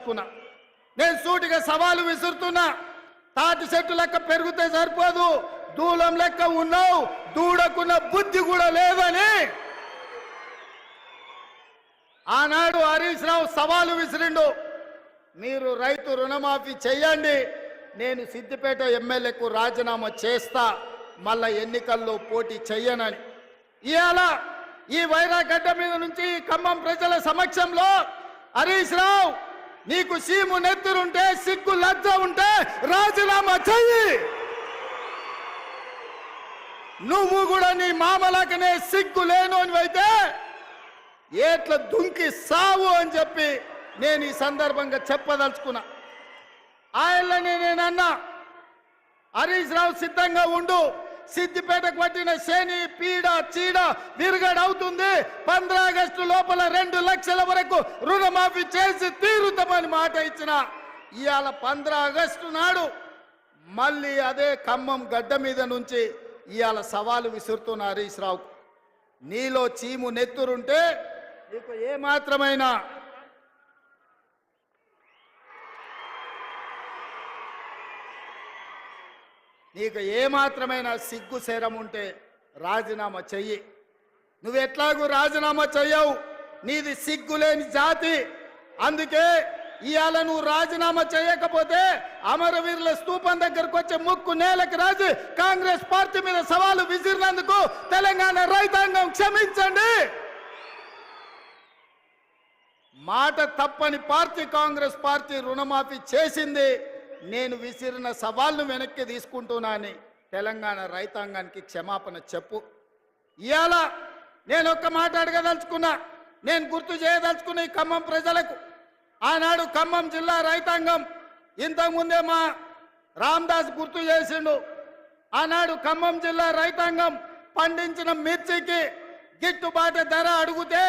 చెప్పుకున్నా. నేను సూటిగా సవాలు విసురుతున్నా. తాటి చెట్టు లెక్క పెరిగితే సరిపోదు. దూలం లెక్క ఉన్నావు. దూడకున్న బుద్ధి కూడా లేదని. ఆనాడు హరీష్ రావు సవాలు విసిరిండు. మీరు రైతు రుణమాఫీ చేయండి నేను సిద్దిపేట ఎమ్మెల్యేకు రాజీనామా చేస్తా. మళ్ళా ఎన్నికల్లో పోటీ చెయ్యనని. ఇవాళ ఈ వైరాగడ్డ మీద నుంచి ఖమ్మం ప్రజల సమక్షంలో హరీష్ రావు నీకు సీము నెత్తురుంటే సిగ్గు లజ్జ ఉంటే రాజీనామా చెయ్యి. నువ్వు కూడా నీ మామలకనే సిగ్గు లేను అయితే ఏట్ల దుంకి సావు అని చెప్పి నేను ఈ సందర్భంగా చెప్పదలుచుకున్నా. ఆయనని నేను హరీష్ రావు సిద్ధంగా ఉండు. సిద్దిపేటకు పట్టిన శని పీడ చీడ విరుగడవుతుంది. పంద్రాగస్టు లోపల రెండు లక్షల వరకు రుణమాఫీ చేసి తీరుతామని మాట ఇచ్చిన ఇవాళ పంద్ర ఆగస్టు నాడు మళ్ళీ అదే ఖమ్మం గడ్డ మీద నుంచి ఇవాళ సవాలు విసురుతున్న హరీష్ రావు నీలో చీము నెత్తురుంటే నీకు ఏమాత్రమైనా నీకు ఏ సిగ్గు శరం ఉంటే రాజీనామా చెయ్యి. నువ్వు ఎట్లాగూ రాజీనామా చెయ్యవు? నీది సిగ్గులేని జాతి. అందుకే ఇవాళ నువ్వు రాజీనామా చేయకపోతే అమరవీరుల స్థూపం దగ్గరకు వచ్చే ముక్కు నేలకు రాజు. కాంగ్రెస్ పార్టీ మీద సవాలు విసిరినందుకు తెలంగాణ రైతాంగం క్షమించండి. మాట తప్పని పార్టీ కాంగ్రెస్ పార్టీ రుణమాఫీ చేసింది. నేను విసిరిన సవాళ్ళు వెనక్కి తీసుకుంటున్నానని తెలంగాణ రైతాంగానికి క్షమాపణ చెప్పు. ఇవాళ నేను ఒక్క మాట అడగదలుచుకున్నా నేను గుర్తు చేయదలుచుకున్న ఈ ఖమ్మం ప్రజలకు. ఆనాడు ఖమ్మం జిల్లా రైతాంగం ఇంతకుముందే మా రామ్దాస్ గుర్తు చేసిండు. ఆనాడు ఖమ్మం జిల్లా రైతాంగం పండించిన మిర్చికి గిట్టుబాటు ధర అడిగితే